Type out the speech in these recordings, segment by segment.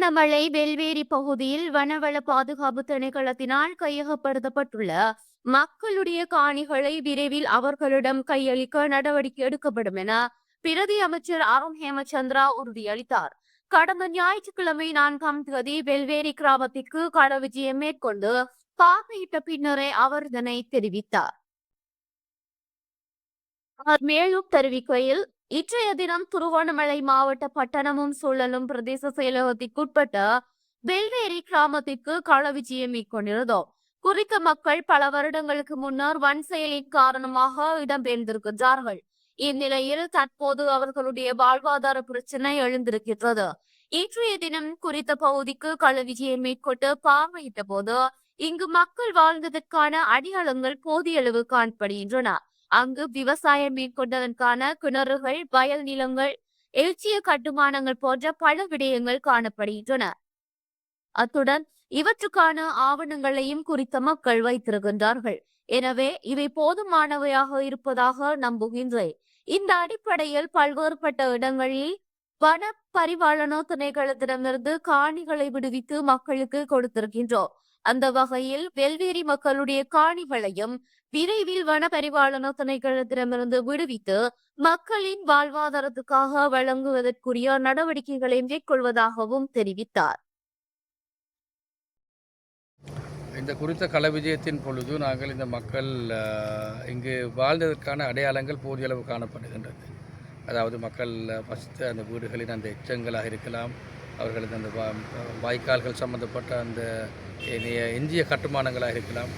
திருகோணமலை வெல்வேரி பகுதியில் வனவள பாதுகாப்பு திணைக்களத்தினால் கையகப்படுத்தப்பட்டுள்ள மக்களுடைய காணிகளை விரைவில் அவர்களிடம் கையளிக்க நடவடிக்கை எடுக்கப்படும் என பிரதி அமைச்சர் அருண் ஹேமச்சந்திரா உறுதியளித்தார். கடந்த ஞாயிற்றுக்கிழமை நான்காம் தேதி வெல்வேரி கிராமத்திற்கு கள விஜயம் மேற்கொண்டு பார்வையிட்ட பின்னரே அவர் இதனை தெரிவித்தார். மேலும் தெரிவிக்கையில் இன்றைய தினம் திருவண்ணாமலை மாவட்ட பட்டணமும் சூழலும் பிரதேச செயலகத்திற்குட்பட்ட வெல்வேரி கிராமத்திற்கு கள விஜயம் மேற்கொண்டிருந்தோம். குறித்த மக்கள் பல வருடங்களுக்கு முன்னர் வன் செயலின் காரணமாக இடம்பெயர்ந்திருக்கின்றார்கள் இந்நிலையில் தற்போது அவர்களுடைய வாழ்வாதார பிரச்சனை எழுந்திருக்கின்றது. இன்றைய தினம் குறித்த பகுதிக்கு கள விஜயம் மேற்கொண்டு பார்வையிட்ட போது இங்கு மக்கள் வாழ்ந்ததற்கான அடையாளங்கள் போதிய அளவு காணப்படுகின்றன. அங்கு விவசாயம் மேற்கொண்டதற்கான கிணறுகள் வயல் நிலங்கள் எழுச்சிய கட்டுமானங்கள் போன்ற பல விடயங்கள் காணப்படுகின்றன. அத்துடன் இவற்றுக்கான ஆவணங்களையும் குறித்த மக்கள் வைத்திருக்கின்றார்கள். எனவே இவை போதுமானவையாக இருப்பதாக நம்புகின்றேன். இந்த அடிப்படையில் பல்வேறுபட்ட இடங்களில் வன பரிபாலன திணைக்களத்திடமிருந்து காணிகளை விடுவித்து மக்களுக்கு கொடுத்திருக்கின்றோம். அந்த வகையில் வெல்வேரி மக்களுடைய காணிகளையும் விரைவில் வன பரிபாலன திணைக்களத்திடமிருந்து விடுவித்து மக்களின் வாழ்வாதாரத்துக்காக வழங்குவதற்குரிய நடவடிக்கைகளை மேற்கொள்வதாகவும் தெரிவித்தார். இந்த குறித்த கள விஜயத்தின் பொழுது நாங்கள் இந்த மக்கள் அஹ், இங்கு வாழ்ந்ததற்கான அடையாளங்கள் போதிய அளவு காணப்படுகின்றது. அதாவது மக்கள் ஃபஸ்ட்டு வசித்த அந்த வீடுகளின் அந்த எச்சங்களாக இருக்கலாம் அவர்களது அந்த வாய்க்கால்கள் சம்பந்தப்பட்ட அந்த எஞ்சிய கட்டுமானங்களாக இருக்கலாம்.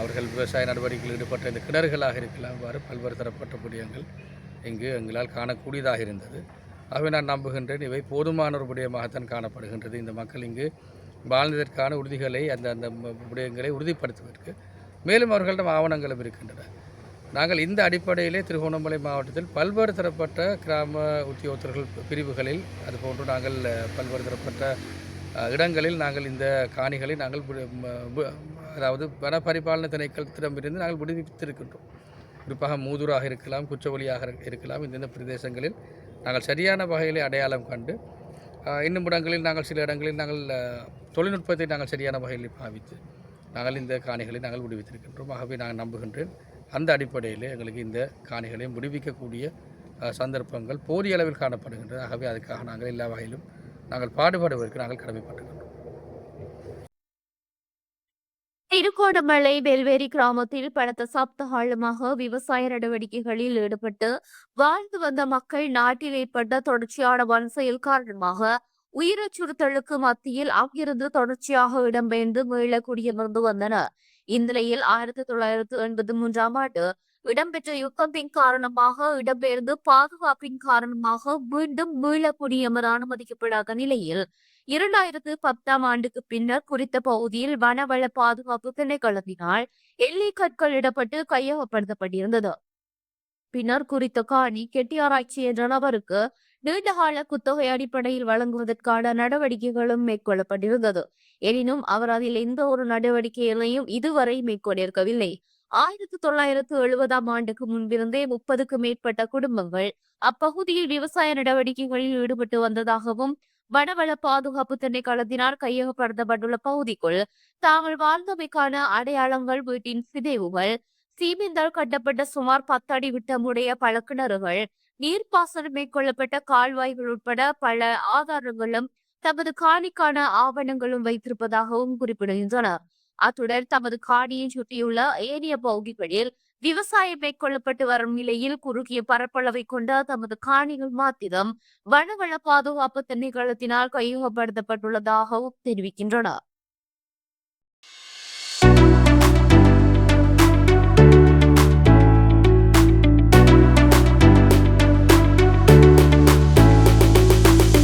அவர்கள் விவசாய நடவடிக்கையில் ஈடுபட்ட இந்த கிணறுகளாக இருக்கலாம். இவ்வாறு பல்வேறு தரப்பட்ட விடயங்கள் இங்கு எங்களால் காணக்கூடியதாக இருந்தது. ஆகவே நான் நம்புகின்றேன் இவை போதுமான ஒரு விடயமாகத்தான் காணப்படுகின்றது. இந்த மக்கள் இங்கு வாழ்ந்ததற்கான உறுதிகளை அந்த அந்த புடியங்களை விடயங்களை உறுதிப்படுத்துவதற்கு மேலும் அவர்களிடம் ஆவணங்களும் இருக்கின்றன. நாங்கள் இந்த அடிப்படையிலே திருகோணமலை மாவட்டத்தில் பல்வேறு தரப்பட்ட கிராம உத்தியோகத்தர்கள் பிரிவுகளில் அதுபோன்று நாங்கள் பல்வேறு தரப்பட்ட இடங்களில் நாங்கள் இந்த காணிகளை நாங்கள் அதாவது வன பரிபாலன திணைக்களத்திடமிருந்து நாங்கள் விடுவித்திருக்கின்றோம். குறிப்பாக மூதூராக இருக்கலாம் குச்சவெளியாக இருக்கலாம் இந்தந்த பிரதேசங்களில் நாங்கள் சரியான வகையிலே அடையாளம் கண்டு இன்னும் இடங்களில் நாங்கள் சில இடங்களில் நாங்கள் தொழில்நுட்பத்தை நாங்கள் சரியான வகையில் பாவித்து நாங்கள் இந்த காணிகளை நாங்கள் விடுவித்திருக்கின்றோம். ஆகவே நான் நம்புகின்றேன் அந்த அடிப்படையில் எங்களுக்கு இந்த காணிகளை முடிவிக்கக்கூடிய சந்தர்ப்பங்கள் போதிய அளவில் காணப்படுகின்றது ஆகவே அதுக்காக நாங்கள் எல்லா வகையிலும் நாங்கள் பாடுபடுவதற்கு நாங்கள் கடமைப்பட்டிருக்கின்றோம் திருக்கோணமலை வெல்வேரி கிராமத்தில் பலத்த சப்தகாலமாக விவசாய நடவடிக்கைகளில் ஈடுபட்டு வாழ்ந்து வந்த மக்கள் நாட்டில் ஏற்பட்ட தொடர்ச்சியான வன் செயல் காரணமாக உயிரச்சுறுத்தலுக்கு மத்தியில் அங்கிருந்து தொடர்ச்சியாக இடம்பெயர்ந்து மீள குடியமர்ந்து வந்தனர். இந்நிலையில் ஆயிரத்தி தொள்ளாயிரத்து எண்பத்தி மூன்றாம் ஆண்டு இடம்பெற்ற யுத்தத்தின் காரணமாக இடம்பெயர்ந்து பாதுகாப்பின் காரணமாக மீண்டும் மீள அனுமதிக்கப்படாத நிலையில் இரண்டாயிரத்து பத்தாம் ஆண்டுக்கு பின்னர் குறித்த பகுதியில் வனவள பாதுகாப்பு திணைக்களத்தினால் எல்லை கற்கள் இடப்பட்டு கையகப்படுத்தப்பட்டிருந்தது. பின்னர் குறித்த காணி கெட்டியாராய்ச்சி என்ற நபருக்கு நீண்டகால குத்தகை அடிப்படையில் வழங்குவதற்கான நடவடிக்கைகளும் மேற்கொள்ளப்பட்டிருந்தது. எனினும் அவர் அதில் எந்த ஒரு நடவடிக்கைகளையும் இதுவரை மேற்கொண்டிருக்கவில்லை. ஆயிரத்தி தொள்ளாயிரத்து எழுபதாம் ஆண்டுக்கு முன்பிருந்தே முப்பதுக்கு மேற்பட்ட குடும்பங்கள் அப்பகுதியில் விவசாய நடவடிக்கைகளில் ஈடுபட்டு வந்ததாகவும் வனவள பாதுகாப்பு திணைக்களத்தினால் கையகப்படுத்தப்பட்டுள்ள பகுதிக்குள் தாங்கள் வாழ்ந்தமைக்கான அடையாளங்கள் வீட்டின் சிதைவுகள் சீமெந்தால் கட்டப்பட்ட சுமார் பத்தடி விட்டமுடைய பல கிணறுகள் நீர்ப்பாசனம் மேற்கொள்ளப்பட்ட கால்வாய்கள் உட்பட பல ஆதாரங்களும் தமது காணிக்கான ஆவணங்களும் வைத்திருப்பதாகவும் குறிப்பிடுகின்றனர் அத்துடன் தமது காணியை சுற்றியுள்ள ஏனைய பகுதிகளில் விவசாயம் மேற்கொள்ளப்பட்டு வரும் நிலையில் குறுகிய பரப்பளவை கொண்ட தமது காணிகள் மாத்திரம் வனவள பாதுகாப்பு திணைக்களத்தினால் கையகப்படுத்தப்பட்டுள்ளதாகவும் தெரிவிக்கின்றனர்